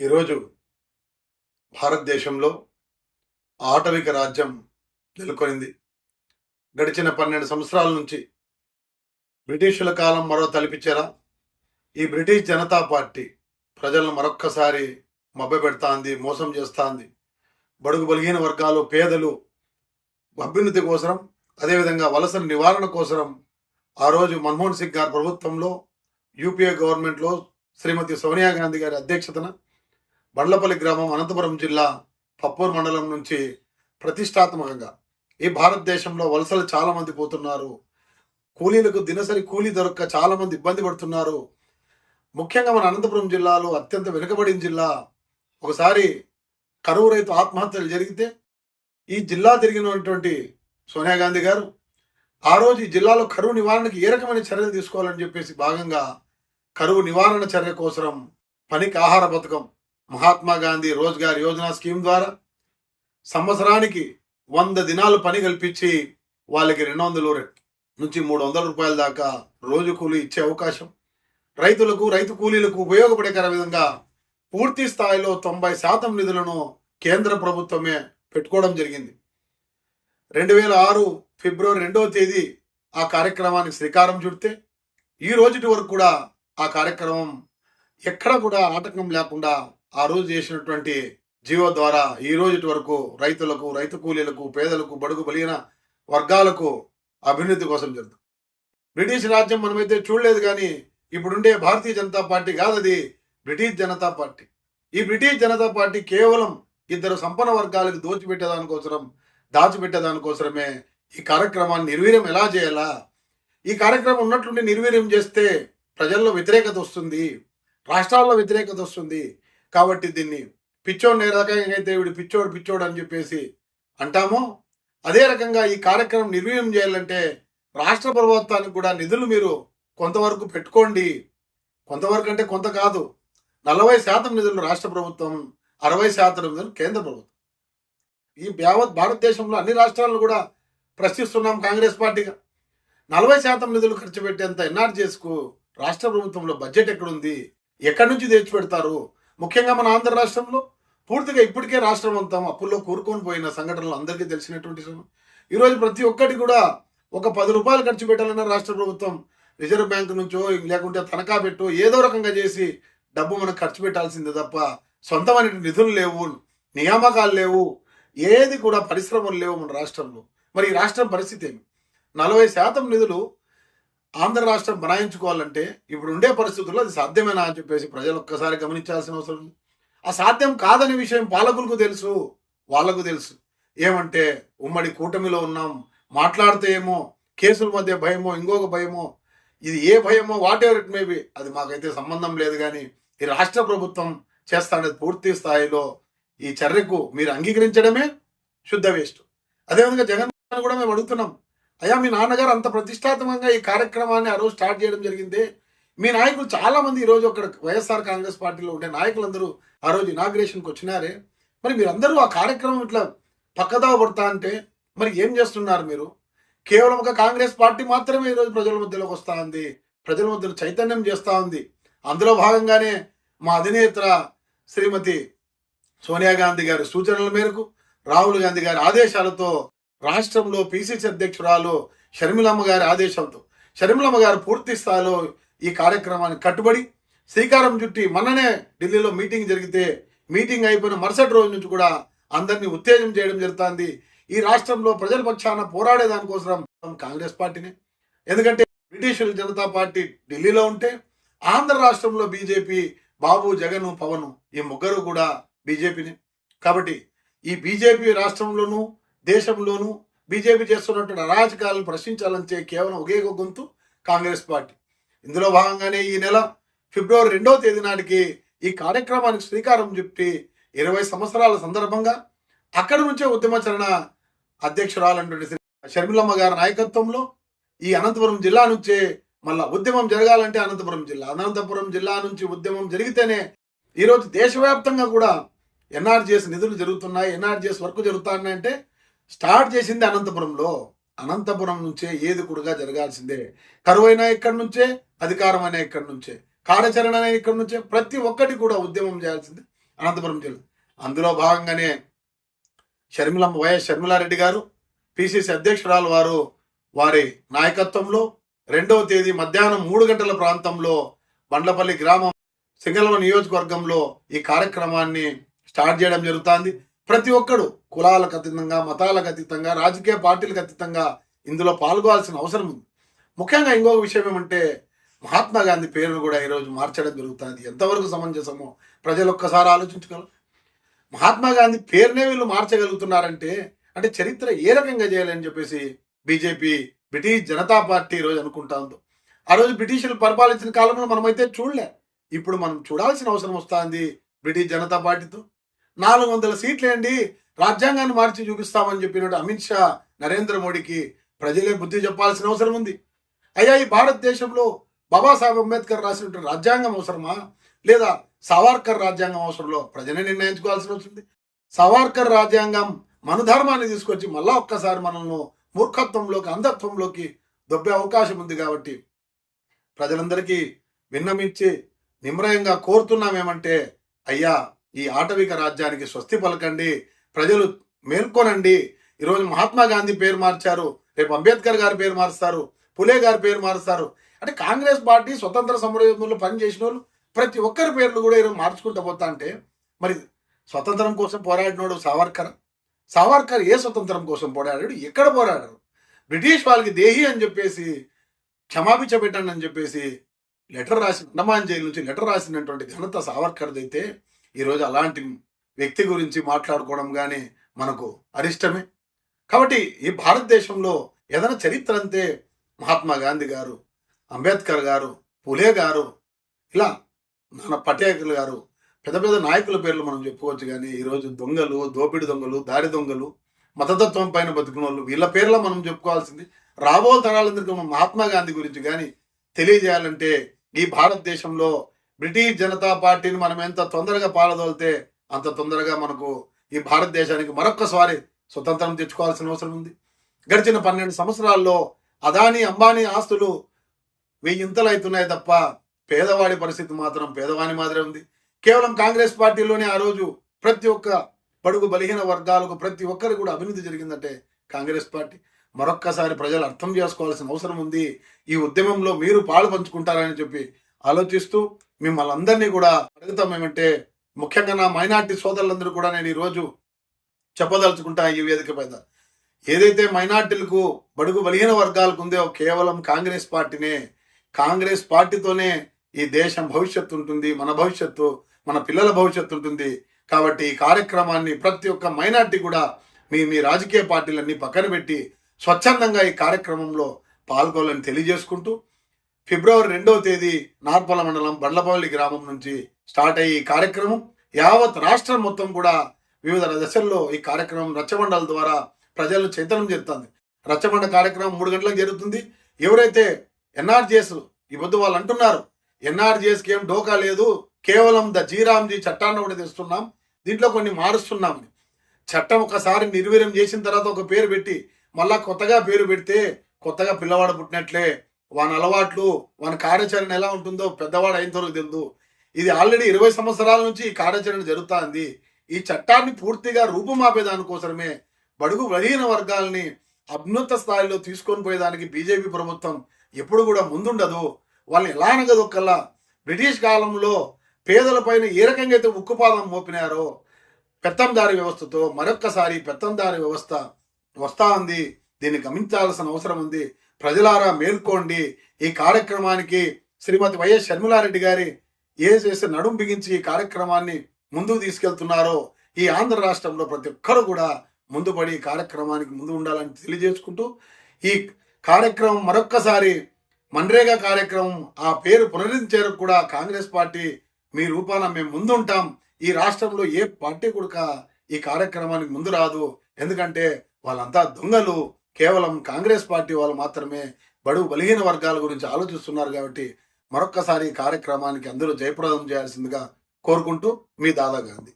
ఈరోజు భారతదేశంలో ఆటవిక రాజ్యం నెలకొనింది. గడిచిన పన్నెండు సంవత్సరాల నుంచి బ్రిటిషుల కాలం మరో తలిపించారా ఈ బ్రిటిష్ జనతా పార్టీ ప్రజలను మరొక్కసారి మభ్యపెడతాంది మోసం చేస్తాంది. బడుగు బలిగిన వర్గాలు పేదలు అభ్యున్నతి కోసరం అదేవిధంగా వలసల నివారణ కోసరం ఆ రోజు మన్మోహన్ సింగ్ గారి ప్రభుత్వంలో యూపీఏ గవర్నమెంట్లో శ్రీమతి సోనియా గాంధీ గారి అధ్యక్షతన బండ్లపల్లి గ్రామం అనంతపురం జిల్లా పప్పూర్ మండలం నుంచి ప్రతిష్టాత్మకంగా ఈ భారతదేశంలో వలసలు చాలామంది పోతున్నారు. కూలీలకు దినసరి కూలీ దొరక్క చాలామంది ఇబ్బంది పడుతున్నారు. ముఖ్యంగా మన అనంతపురం జిల్లాలో అత్యంత వెనుకబడిన జిల్లా. ఒకసారి కరువు రైతు ఆత్మహత్యలు జరిగితే ఈ జిల్లా తిరిగినటువంటి సోనియా గాంధీ గారు ఆ రోజు ఈ జిల్లాలో కరువు నివారణకు ఏ రకమైన చర్యలు తీసుకోవాలని చెప్పేసి భాగంగా కరువు నివారణ చర్య కోసం పనికి ఆహార పథకం మహాత్మా గాంధీ రోజ్గార్ యోజన స్కీమ్ ద్వారా సంవత్సరానికి వంద దినాలు పని కల్పించి వాళ్ళకి రెండు వందలు నుంచి మూడు వందల రూపాయల దాకా రోజు కూలీ ఇచ్చే అవకాశం. రైతులకు రైతు కూలీలకు ఉపయోగపడేకర విధంగా పూర్తి స్థాయిలో తొంభై శాతం నిధులను కేంద్ర ప్రభుత్వమే పెట్టుకోవడం జరిగింది. రెండు వేల ఆరు ఫిబ్రవరి రెండవ తేదీ ఆ కార్యక్రమానికి శ్రీకారం చుడితే ఈ రోజుటి వరకు కూడా ఆ కార్యక్రమం ఎక్కడ కూడా ఆటంకం లేకుండా ఆ రోజు చేసినటువంటి జీవో ద్వారా ఈ రోజుటి వరకు రైతులకు రైతు కూలీలకు పేదలకు బడుగు బలిగిన వర్గాలకు అభివృద్ధి కోసం జరుగుతుంది. బ్రిటిష్ రాజ్యం మనమైతే చూడలేదు కానీ ఇప్పుడుండే భారతీయ జనతా పార్టీ కాదు అది బ్రిటిష్ జనతా పార్టీ. ఈ బ్రిటిష్ జనతా పార్టీ కేవలం ఇద్దరు సంపన్న వర్గాలకు దోచిపెట్టేదానికోసరం దాచిపెట్టేదానికోసరమే ఈ కార్యక్రమాన్ని నిర్వీర్యం ఎలా చేయాలా? ఈ కార్యక్రమం ఉన్నట్లుండి నిర్వీర్యం చేస్తే ప్రజల్లో వ్యతిరేకత వస్తుంది రాష్ట్రాల్లో వ్యతిరేకత వస్తుంది కాబట్టి దీన్ని పిచ్చోడు ఏ రకంగా అయితే వీడు పిచ్చోడు పిచ్చోడు అని చెప్పేసి అంటామో అదే రకంగా ఈ కార్యక్రమం నిర్వీర్యం చేయాలంటే రాష్ట్ర ప్రభుత్వానికి కూడా నిధులు మీరు కొంతవరకు పెట్టుకోండి. కొంతవరకు అంటే కొంత కాదు. నలభై శాతం నిధులు రాష్ట్ర ప్రభుత్వం అరవై శాతం నిధులు కేంద్ర ప్రభుత్వం. ఈ యావత్ భారతదేశంలో అన్ని రాష్ట్రాలను కూడా ప్రశ్నిస్తున్నాం కాంగ్రెస్ పార్టీగా నలభై శాతం నిధులు ఖర్చు పెట్టేంత ఎన్ఆర్జీఎస్కు రాష్ట్ర ప్రభుత్వంలో బడ్జెట్ ఎక్కడుంది? ఎక్కడి నుంచి తెచ్చి పెడతారు? ముఖ్యంగా మన ఆంధ్ర రాష్ట్రంలో పూర్తిగా ఇప్పటికే రాష్ట్రం అంతా అప్పుల్లో కూరుకొని పోయిన సంఘటనలు అందరికీ తెలిసినటువంటి సమయం. ఈరోజు ప్రతి ఒక్కటి కూడా ఒక పది రూపాయలు ఖర్చు పెట్టాలన్న రాష్ట్ర ప్రభుత్వం రిజర్వ్ బ్యాంక్ నుంచో లేకుంటే తనఖా పెట్టో ఏదో రకంగా చేసి డబ్బు మనకు ఖర్చు పెట్టాల్సిందే తప్ప సొంతమైన నిధులు లేవు నియామకాలు లేవు ఏది కూడా పరిశ్రమలు లేవు మన రాష్ట్రంలో మరి ఈ రాష్ట్రం పరిస్థితి ఏమి నలభై శాతం నిధులు ఆంధ్ర రాష్ట్రం బనాయించుకోవాలంటే ఇప్పుడు ఉండే పరిస్థితుల్లో అది సాధ్యమేనా అని చెప్పేసి ప్రజలు ఒక్కసారి గమనించాల్సిన అవసరం ఉంది. ఆ సాధ్యం కాదనే విషయం పాలకులకు తెలుసు వాళ్ళకు తెలుసు. ఏమంటే ఉమ్మడి కూటమిలో ఉన్నాం మాట్లాడితే ఏమో కేసుల మధ్య భయమో ఇంకొక భయమో ఇది ఏ భయమో వాట్ ఎవర్ ఇట్ మేబీ అది మాకైతే సంబంధం లేదు కానీ ఈ రాష్ట్ర ప్రభుత్వం చేస్తానది పూర్తి స్థాయిలో ఈ చర్యకు మీరు అంగీకరించడమే శుద్ధ వేస్ట్ అదేవిధంగా జగన్ కూడా మేము అడుగుతున్నాం అయ్యా మీ నాన్నగారు అంత ప్రతిష్టాత్మకంగా ఈ కార్యక్రమాన్ని ఆ రోజు స్టార్ట్ చేయడం జరిగింది. మీ నాయకులు చాలా మంది ఈ రోజు అక్కడ వైఎస్ఆర్ కాంగ్రెస్ పార్టీలో ఉండే నాయకులందరూ ఆ రోజు ఇనాగ్రేషన్కి వచ్చినారే. మరి మీరందరూ ఆ కార్యక్రమం ఇట్లా పక్కదావ పడతా అంటే మరి ఏం చేస్తున్నారు మీరు? కేవలం ఒక కాంగ్రెస్ పార్టీ మాత్రమే ఈరోజు ప్రజల మధ్యలోకి వస్తూ ఉంది. ప్రజల మధ్యలో చైతన్యం చేస్తూ ఉంది. అందులో భాగంగానే మా అధినేత శ్రీమతి సోనియా గాంధీ గారి సూచనల మేరకు రాహుల్ గాంధీ గారి ఆదేశాలతో రాష్ట్రంలో పిసిసి అధ్యక్షురాలు షర్మిలమ్మ గారి ఆదేశంతో షర్మిలమ్మ గారు పూర్తి స్థాయిలో ఈ కార్యక్రమాన్ని కట్టుబడి శ్రీకారం చుట్టి మొన్ననే ఢిల్లీలో మీటింగ్ జరిగితే మీటింగ్ అయిపోయిన మరుసటి రోజు నుంచి కూడా అందరినీ ఉత్తేజం చేయడం జరుగుతుంది. ఈ రాష్ట్రంలో ప్రజల పక్షాన పోరాడే దానికోసం కాంగ్రెస్ పార్టీని. ఎందుకంటే బ్రిటిష్ జనతా పార్టీ ఢిల్లీలో ఉంటే ఆంధ్ర రాష్ట్రంలో బీజేపీ బాబు జగన్ పవన్ ఈ ముగ్గురు కూడా బీజేపీని కాబట్టి ఈ బీజేపీ రాష్ట్రంలోనూ దేశంలోనూ బీజేపీ చేస్తున్నటువంటి అరాచకాలను ప్రశ్నించాలంటే కేవలం ఒకే ఒక గొంతు కాంగ్రెస్ పార్టీ. ఇందులో భాగంగానే ఈ నెల ఫిబ్రవరి రెండవ తేదీ నాటికి ఈ కార్యక్రమానికి శ్రీకారం చుట్టి ఇరవై సంవత్సరాల సందర్భంగా అక్కడి నుంచే ఉద్యమాచరణ అధ్యక్షురాలైనటువంటి శ్రీ షర్మిలమ్మ గారి నాయకత్వంలో ఈ అనంతపురం జిల్లా నుంచే మళ్ళా ఉద్యమం జరగాలంటే అనంతపురం జిల్లా అనంతపురం జిల్లా నుంచి ఉద్యమం జరిగితేనే ఈరోజు దేశవ్యాప్తంగా కూడా ఎన్ఆర్జీఎస్ నిధులు జరుగుతున్నాయి ఎన్ఆర్జీఎస్ వర్క్ జరుగుతున్నాయంటే స్టార్ట్ చేసింది అనంతపురంలో. అనంతపురం నుంచే ఏది కూడా జరగాల్సిందే. కరువైనా ఇక్కడి నుంచే అధికారం అయినా ఇక్కడి నుంచే కార్యాచరణ అయినా ఇక్కడి నుంచే ప్రతి ఒక్కటి కూడా ఉద్యమం చేయాల్సిందే అనంతపురం జిల్లా. అందులో భాగంగానే షర్మిలమ్మ వైఎస్ షర్మిలారెడ్డి గారు పిసిసి అధ్యక్షురాలు వారు వారి నాయకత్వంలో రెండవ తేదీ మధ్యాహ్నం మూడు గంటల ప్రాంతంలో బండ్లపల్లి గ్రామం సింగళవ నియోజకవర్గంలో ఈ కార్యక్రమాన్ని స్టార్ట్ చేయడం జరుగుతుంది. ప్రతి ఒక్కడు కులాలకు అతీతంగా మతాలకు అతీతంగా రాజకీయ పార్టీలకు అతీతంగా ఇందులో పాల్గొవాల్సిన అవసరం ఉంది. ముఖ్యంగా ఇంకొక విషయం ఏమంటే మహాత్మా గాంధీ పేరును కూడా ఈరోజు మార్చడం జరుగుతుంది. ఎంతవరకు సమంజసమో ప్రజలు ఒక్కసారి ఆలోచించగలరు మహాత్మా గాంధీ పేరునే వీళ్ళు మార్చగలుగుతున్నారంటే అంటే చరిత్ర ఏ రకంగా చేయాలని చెప్పేసి బీజేపీ బ్రిటిష్ జనతా పార్టీ ఈరోజు అనుకుంటా ఉందో. ఆ రోజు బ్రిటిషులు పరిపాలించిన కాలంలో మనమైతే చూడలే. ఇప్పుడు మనం చూడాల్సిన అవసరం వస్తుంది బ్రిటిష్ జనతా పార్టీతో. నాలుగు వందల సీట్లేండి? రాజ్యాంగాన్ని మార్చి చూపిస్తామని చెప్పినట్టు అమిత్ షా నరేంద్ర మోడీకి ప్రజలే బుద్ధి చెప్పాల్సిన అవసరం ఉంది. అయ్యా ఈ భారతదేశంలో బాబాసాహెబ్ అంబేద్కర్ రాసినటువంటి రాజ్యాంగం అవసరమా? లేదా సవార్కర్ రాజ్యాంగం అవసరంలో ప్రజలే నిర్ణయించుకోవాల్సి వస్తుంది సవార్కర్ రాజ్యాంగం మన ధర్మాన్ని తీసుకొచ్చి మళ్ళా ఒక్కసారి మనల్ని మూర్ఖత్వంలోకి అంధత్వంలోకి దొబ్బే అవకాశం ఉంది కాబట్టి ప్రజలందరికీ విన్నమించి నిమ్రయంగా కోరుతున్నామేమంటే అయ్యా ఈ ఆటవిక రాజ్యానికి స్వస్తి పలకండి. ప్రజలు మేల్కొనండి. ఈరోజు మహాత్మా గాంధీ పేరు మార్చారు. రేపు అంబేద్కర్ గారి పేరు మారుస్తారు. పులే గారి పేరు మారుస్తారు. అంటే కాంగ్రెస్ పార్టీ స్వతంత్ర సమరయోధులు పనిచేసిన వాళ్ళు ప్రతి ఒక్కరి పేర్లు కూడా ఈరోజు మార్చుకుంటూ పోతా అంటే మరి స్వతంత్రం కోసం పోరాడినోడు సావర్కర్? సావర్కర్ ఏ స్వతంత్రం కోసం పోరాడాడు? ఎక్కడ పోరాడాడు? బ్రిటిష్ వాళ్ళకి దేహి అని చెప్పేసి క్షమాపించ పెట్టండి అని చెప్పేసి లెటర్ రాసి అండమాన్ జైలు నుంచి లెటర్ రాసినటువంటి ఘనత సావర్కర్ది అయితే ఈరోజు అలాంటి వ్యక్తి గురించి మాట్లాడుకోవడం కానీ మనకు అరిష్టమే. కాబట్టి ఈ భారతదేశంలో ఏదైనా చరిత్ర అంతే మహాత్మా గాంధీ గారు అంబేద్కర్ గారు పులే గారు ఇలా నాన్న పటేకర్ గారు పెద్ద పెద్ద నాయకుల పేర్లు మనం చెప్పుకోవచ్చు కానీ ఈరోజు దొంగలు దోపిడి దొంగలు దారి దొంగలు మతతత్వం పైన బతుకున్న వాళ్ళు వీళ్ళ పేర్ల మనం చెప్పుకోవాల్సింది రాబో తరాలందరికీ మనం మహాత్మా గాంధీ గురించి కానీ తెలియజేయాలంటే ఈ భారతదేశంలో బ్రిటిష్ జనతా పార్టీని మనం ఎంత తొందరగా పాలదోలితే అంత తొందరగా మనకు ఈ భారతదేశానికి మరొక్కసారి స్వతంత్రం తెచ్చుకోవాల్సిన అవసరం ఉంది. గడిచిన పన్నెండు సంవత్సరాల్లో అదాని అంబానీ ఆస్తులు వెయ్యింతలు అవుతున్నాయి తప్ప పేదవాడి పరిస్థితి మాత్రం పేదవాని మాదిరే ఉంది. కేవలం కాంగ్రెస్ పార్టీలోనే ఆ రోజు ప్రతి ఒక్క బడుగు బలహీన వర్గాలకు ప్రతి ఒక్కరికి కూడా అభివృద్ధి జరిగిందంటే కాంగ్రెస్ పార్టీ. మరొక్కసారి ప్రజలు అర్థం చేసుకోవాల్సిన అవసరం ఉంది. ఈ ఉద్యమంలో మీరు పాలు పంచుకుంటారని చెప్పి ఆలోచిస్తూ మిమ్మల్ని అందరినీ కూడా అడుగుతాం ఏమంటే ముఖ్యంగా నా మైనార్టీ సోదరులందరూ కూడా నేను ఈరోజు చెప్పదలుచుకుంటా ఈ వేదిక మీద. ఏదైతే మైనార్టీలకు బడుగు బలిహీన వర్గాలకు ఉందో కేవలం కాంగ్రెస్ పార్టీనే కాంగ్రెస్ పార్టీతోనే ఈ దేశం భవిష్యత్తు ఉంటుంది మన భవిష్యత్తు మన పిల్లల భవిష్యత్తు ఉంటుంది. కాబట్టి ఈ కార్యక్రమాన్ని ప్రతి ఒక్క మైనార్టీ కూడా మీ మీ రాజకీయ పార్టీలన్నీ పక్కన పెట్టి స్వచ్ఛందంగా ఈ కార్యక్రమంలో పాల్గొనాలని తెలియజేసుకుంటూ ఫిబ్రవరి రెండవ తేదీ నార్పల మండలం బండ్లపల్లి గ్రామం నుంచి స్టార్ట్ అయ్యే ఈ కార్యక్రమం యావత్ రాష్ట్రం మొత్తం కూడా వివిధ దశల్లో ఈ కార్యక్రమం రచ్చబండల ద్వారా ప్రజలను చైతన్యం చేస్తుంది. రచ్చబండ కార్యక్రమం మూడు గంటలకు జరుగుతుంది. ఎవరైతే ఎన్ఆర్జిఎస్ ఈ వద్దు వాళ్ళు అంటున్నారు ఎన్ఆర్జిఎస్కి ఏం డోకా లేదు కేవలం ద జీరాంజీ చట్టాన్ని కూడా తెస్తున్నాం దీంట్లో కొన్ని మారుస్తున్నాం. చట్టం ఒకసారి నిర్వీర్యం చేసిన తర్వాత ఒక పేరు పెట్టి మళ్ళా కొత్తగా పేరు పెడితే కొత్తగా పిల్లవాడు పుట్టినట్లే వాని అలవాట్లు వాని కార్యాచరణ ఎలా ఉంటుందో పెద్దవాడు అయిన తర్వాత తెలుదు. ఇది ఆల్రెడీ ఇరవై సంవత్సరాల నుంచి ఈ కార్యాచరణ జరుగుతుంది. ఈ చట్టాన్ని పూర్తిగా రూపుమాపేదాని దానికోసమే బడుగు బలహీన వర్గాల్ని అభ్యున్నత స్థాయిలో తీసుకొని పోయేదానికి బీజేపీ ప్రభుత్వం ఎప్పుడు కూడా ముందుండదు. వాళ్ళని ఎలా అనగదొక్కల్లా? బ్రిటిష్ కాలంలో పేదలపైన ఏ రకంగా అయితే ఉక్కుపాదం మోపినారో పెత్తందారి వ్యవస్థతో మరొక్కసారి పెత్తందారి వ్యవస్థ వస్తా ఉంది. దీన్ని గమనించాల్సిన అవసరం ఉంది. ప్రజలారా మేల్కోండి. ఈ కార్యక్రమానికి శ్రీమతి వైఎస్ షర్మిలారెడ్డి గారి ఏ చేసే నడుం బిగించి ఈ కార్యక్రమాన్ని ముందుకు తీసుకెళ్తున్నారో ఈ ఆంధ్ర రాష్ట్రంలో ప్రతి ఒక్కరు కూడా ముందుపడి ఈ కార్యక్రమానికి ముందు ఉండాలని తెలియజేసుకుంటూ ఈ కార్యక్రమం మరొక్కసారి మన్రేగా కార్యక్రమం ఆ పేరు పునరుద్ధరించేందుకు కూడా కాంగ్రెస్ పార్టీ మీ రూపాన మేము ముందుంటాం. ఈ రాష్ట్రంలో ఏ పార్టీ కూడా ఈ కార్యక్రమానికి ముందు రాదు. ఎందుకంటే వాళ్ళంతా దొంగలు. కేవలం కాంగ్రెస్ పార్టీ వాళ్ళు మాత్రమే బడుగు బలహీన వర్గాల గురించి ఆలోచిస్తున్నారు కాబట్టి మరొక్కసారి ఈ కార్యక్రమానికి అందరూ జయప్రదం చేయాల్సిందిగా కోరుకుంటూ మీ దాదా గాంధీ.